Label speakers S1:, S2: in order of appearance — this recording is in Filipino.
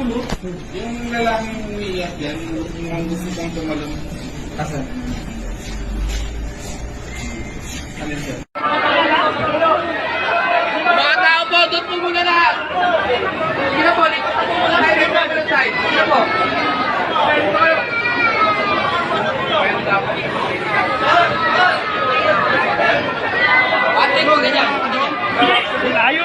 S1: Yung lalaking umiiyak yan, yung gusto kong tumalong. Asan? Ano yun?
S2: Mga tao na po, dito po kayo ng side. Sige po. Ate ko, ganyan.
S3: Layo,